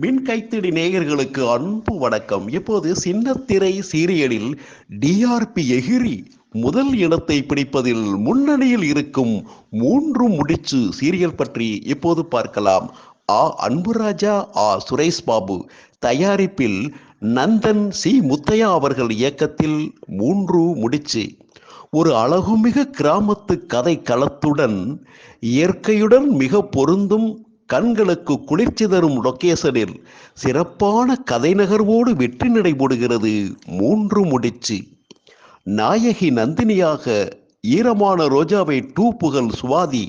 மின் கைத்தடி நேயர்களுக்கு அன்பு வணக்கம். இப்போது சின்னத்திரை சீரியலில் டிஆர்பி எகிரி முதல் இடத்தை பிடிப்பதில் முன்னணியில் இருக்கும் மூன்று முடிச்சு சீரியல் பற்றி இப்போது பார்க்கலாம். ஆ. அன்புராஜா ஆ. சுரேஷ் பாபு. தயாரிப்பில் நந்தன் சி. முத்தையா அவர்கள் இயக்கத்தில் மூன்று முடிச்சு. ஒரு அழகுமிகு கிராமத்து கதை களத்துடன் இயற்கையுடன் மிக பொருந்தும் கண்களுக்கு குளிர்ச்சி தரும் லொக்கேஷனில் சிறப்பான கதை நகர்வோடு வெற்றி நடைபெறுகிறது மூன்று முடிச்சு. நாயகி நந்தினியாக ஈரமான ரோஜாவை டூ புகழ் சுவாதி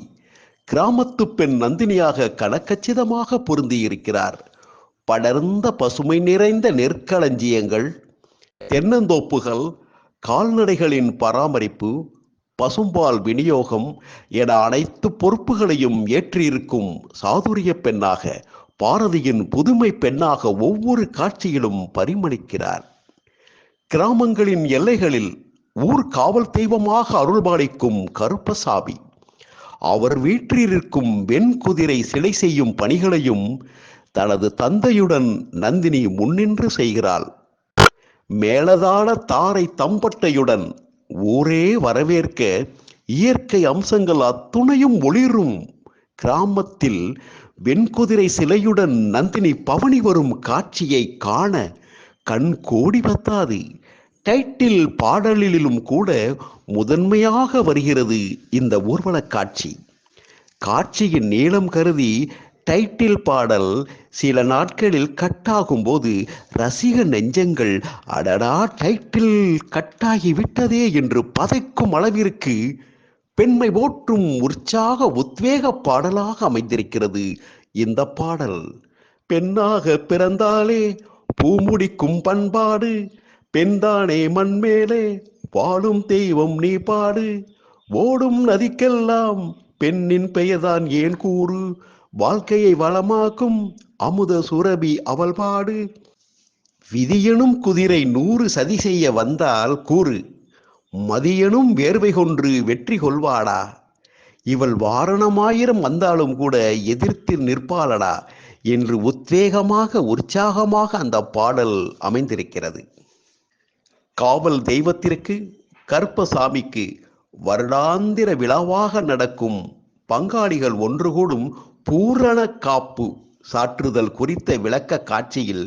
கிராமத்து பெண் நந்தினியாக கணக்கச்சிதமாக பொருந்தியிருக்கிறார். படர்ந்த பசுமை நிறைந்த நெற்களஞ்சியங்கள் தென்னந்தோப்புகள் கால்நடைகளின் பராமரிப்பு பசும்பால் விநியோகம் என அனைத்து பொறுப்புகளையும் ஏற்றிருக்கும் சாதுரிய பெண்ணாக பாரதியின் புதுமை பெண்ணாக ஒவ்வொரு காட்சியிலும் பரிமளிக்கிறார். கிராமங்களின் எல்லைகளில் ஊர் காவல் தெய்வமாக அருள்பாலிக்கும் கருப்பசாமி. அவர் வீற்றிருக்கும் வெண்குதிரை சிலை செய்யும் பணிகளையும் தனது தந்தையுடன் நந்தினி முன்னின்று செய்கிறாள். மேலதான தாரை தம்பட்டையுடன் ஊரே வரவேற்க இயற்கை அம்சங்கள் அத்துணையும் ஒளிரும். கிராமத்தில் வெண்குதிரை சிலையுடன் நந்தினி பவனி வரும் காட்சியை காண கண் கோடி பத்தாது. டைட்டில் பாடலிலும் கூட முதன்மையாக வருகிறது இந்த ஊர்வலக் காட்சி. காட்சியின் நீளம் கருதி டைட்டில் பாடல் சில நாட்களில் கட்டாகும் போது ரசிக நெஞ்சங்கள் அடடா டைட்டில் கட்டாகி விட்டதே என்று பதைக்கும் அளவிற்கு பெண்மை போற்றும் உற்சாக உத்வேக பாடலாக அமைந்திருக்கிறது இந்த பாடல். பெண்ணாக பிறந்தாலே பூமுடிக்கும் பண்பாடு பெண்தானே மண்மேலே வாழும் தெய்வம் நீ பாடு ஓடும் நதிக்கெல்லாம் பெண்ணின் பெயர்தான் ஏன் கூறு வாழ்க்கையை வளமாக்கும் அமுத சுரபி அவள் பாடு விதியனும் குதிரை நூறு சதி செய்ய வந்தால் கூறு மதியனும் வேர்வை கொன்று வெற்றி கொள்வாடா இவள் வாரணமாயிரம் வந்தாலும் கூட எதிர்த்து நிற்பாளடா? என்று உத்வேகமாக உற்சாகமாக அந்த பாடல் அமைந்திருக்கிறது. காவல் தெய்வத்திற்கு கற்பசாமிக்கு வருடாந்திர விழாவாக நடக்கும் பங்காளிகள் ஒன்று கூடும் பூரண காப்பு சாற்றுதல் குறித்த விளக்க காட்சியில்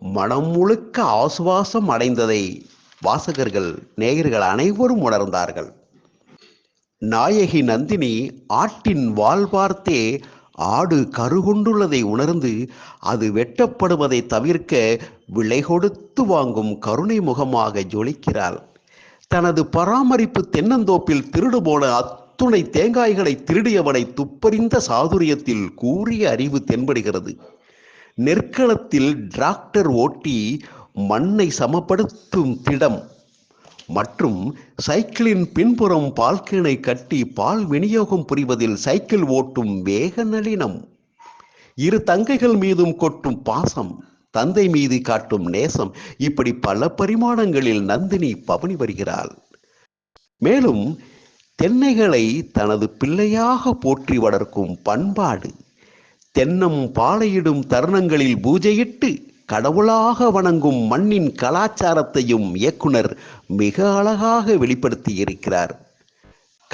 மனம் முழுக்க ஆசுவாசம் அடைந்ததை வாசகர்கள் நேயர்கள் அனைவரும் உணர்ந்தார்கள். நாயகி நந்தினி ஆட்டின் வால் பார்த்தே ஆடு கருகொண்டுள்ளதை உணர்ந்து அது வெட்டப்படுவதை தவிர்க்க விலை கொடுத்து வாங்கும் கருணை முகமாக ஜொலிக்கிறாள். தனது பராமரிப்பு தென்னந்தோப்பில் திருடு போன அத்துணை தேங்காய்களை திருடியவனை துப்பறிந்த சாதுரியத்தில் கூறிய அறிவு தென்படுகிறது. நெற்களத்தில் டிராக்டர் ஓட்டி மண்ணை சமப்படுத்தும் திடம் மற்றும் சைக்கிளின் பின்புறம் பால்கேனை கட்டி பால் விநியோகம் புரிவதில் சைக்கிள் ஓட்டும் வேக நளினம். இரு தங்கைகள் மீதும் கொட்டும் பாசம் தந்தை மீது காட்டும் நேசம் இப்படி பல பரிமாணங்களில் நந்தினி பவனி வருகிறாள். மேலும் தென்னைகளை தனது பிள்ளையாக போற்றி வளர்க்கும் பண்பாடு தென்னம் பாலையிடும் தருணங்களில் பூஜையிட்டு கடவுளாக வணங்கும் மண்ணின் கலாச்சாரத்தையும் இயக்குனர் மிக அழகாக வெளிப்படுத்தி இருக்கிறார்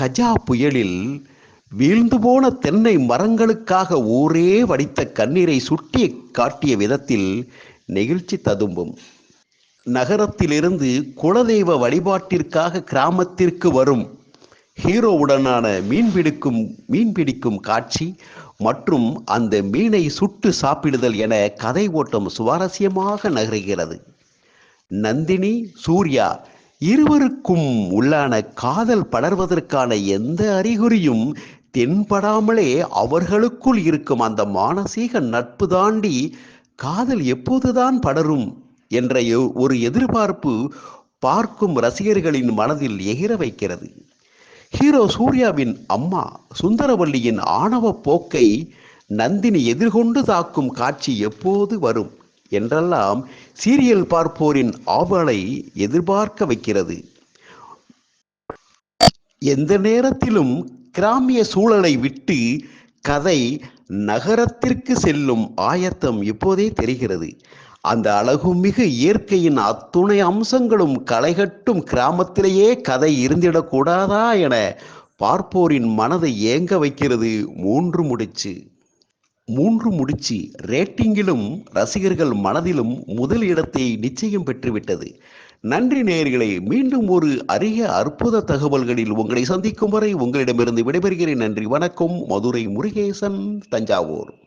கஜா புயலில் வீழ்ந்து போன தென்னை மரங்களுக்காக ஊரே வடித்த கண்ணீரை சுட்டி காட்டிய விதத்தில் நெகிழ்ச்சி ததும்பும். நகரத்திலிருந்து குலதெய்வ வழிபாட்டிற்காக கிராமத்திற்கு வரும் ஹீரோவுடனான மீன் பிடிக்கும் மீன் பிடிக்கும் காட்சி மற்றும் அந்த மீனை சுட்டு சாப்பிடுதல் என கதை ஓட்டம் சுவாரஸ்யமாக நகர்கிறது. நந்தினி சூர்யா இருவருக்கும் உள்ளான காதல் படர்வதற்கான எந்த அறிகுறியும் தென்படாமலே அவர்களுக்குள் இருக்கும் அந்த மானசீக நட்பு தாண்டி காதல் எப்போதுதான் படரும் என்ற ஒரு எதிர்பார்ப்பு பார்க்கும் ரசிகர்களின் மனதில் எகிர வைக்கிறது. ஹீரோ சூர்யாவின் அம்மா சுந்தரவல்லியின் ஆணவ போக்கை நந்தினி எதிர்கொண்டு தாக்கும் காட்சி எப்போது வரும் என்றெல்லாம் சீரியல் பார்ப்போரின் ஆவலை எதிர்பார்க்க வைக்கிறது. எந்த நேரத்திலும் கிராமிய சூழலை விட்டு கதை நகரத்திற்கு செல்லும் ஆயத்தம் இப்போதே தெரிகிறது. அந்த அழகுமிகு இயற்கையின் அத்துணை அம்சங்களும் களைகட்டும் கிராமத்திலேயே கதை இருந்திடக்கூடாதா என பார்ப்போரின் மனதை ஏங்க வைக்கிறது மூன்று முடிச்சு. மூன்று முடிச்சு ரேட்டிங்கிலும் ரசிகர்கள் மனதிலும் முதல் இடத்தை நிச்சயம் பெற்றுவிட்டது. நன்றி நேயர்களை மீண்டும் ஒரு அரிய அற்புத தகவல்களில் உங்களை சந்திக்கும் வரை உங்களிடமிருந்து விடைபெறுகிறேன். நன்றி வணக்கம். மதுரை முருகேசன் தஞ்சாவூர்.